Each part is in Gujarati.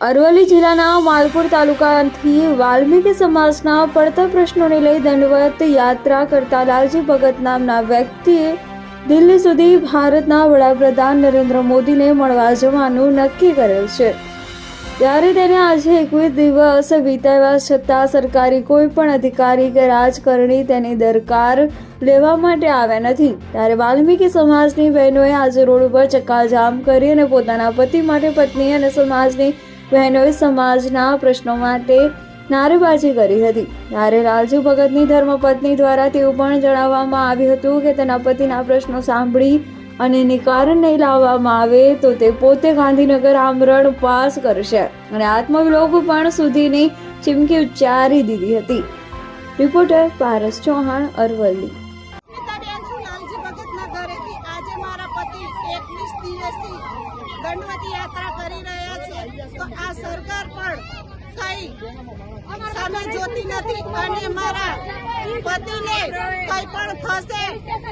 અરવલ્લી જિલ્લાના માલપુર તાલુકાથી વાલ્મીકી સમાજના પડતા પ્રશ્નોને લઈ દંડવત યાત્રા કરતા લાલજી ભગત નામના વ્યક્તિએ દિલ્હી સુધી ભારતના વડાપ્રધાન નરેન્દ્ર મોદીને મળવા જવાનું નક્કી કરેલ છે. ત્યારે તેને આજે એકવીસ દિવસ વિતાવ્યા છતાં સરકારી કોઈ પણ અધિકારી કે રાજકારણી તેની દરકાર લેવા માટે આવ્યા નથી. ત્યારે વાલ્મીકી સમાજની બહેનોએ આજે રોડ ઉપર ચક્કાજામ કરી અને પોતાના પતિ માટે પત્ની અને સમાજની બહેનોએ સમાજના પ્રશ્નો માટે નારેબાજી કરી હતી. ત્યારે લાલજી ભગતની ધર્મપત્ની દ્વારા તેવું પણ જણાવવામાં આવ્યું હતું કે તેના પતિના પ્રશ્નો સાંભળી અને નિકારણ નહીં લાવવામાં આવે તો તે પોતે ગાંધીનગર આમરણ પાસ કરશે અને આત્મવિલોપ પણ સુધીની ચીમકી ઉચ્ચારી દીધી હતી. રિપોર્ટર પારસ ચૌહાણ, અરવલ્લી. આજે મારા પતિ દંડવતી યાત્રા કરી રહ્યા છે. તો આ સરકાર પણ કઈ સામે જોતી નથી અને મારા પતિને કઈ પણ થશે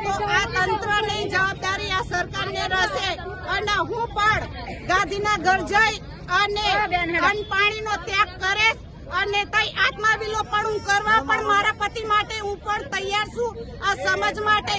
તો આ તંત્રની જવાબદારી આ સરકારને રહેશે. અને હું પણ ગાંધીનગર જઈ અને અન્ન પાણીનો ત્યાગ કરે અને તઈ આત્માવિલોપણ કરવા પણ મારા પતિ માટે હું પણ તૈયાર છું આ સમજ માટે.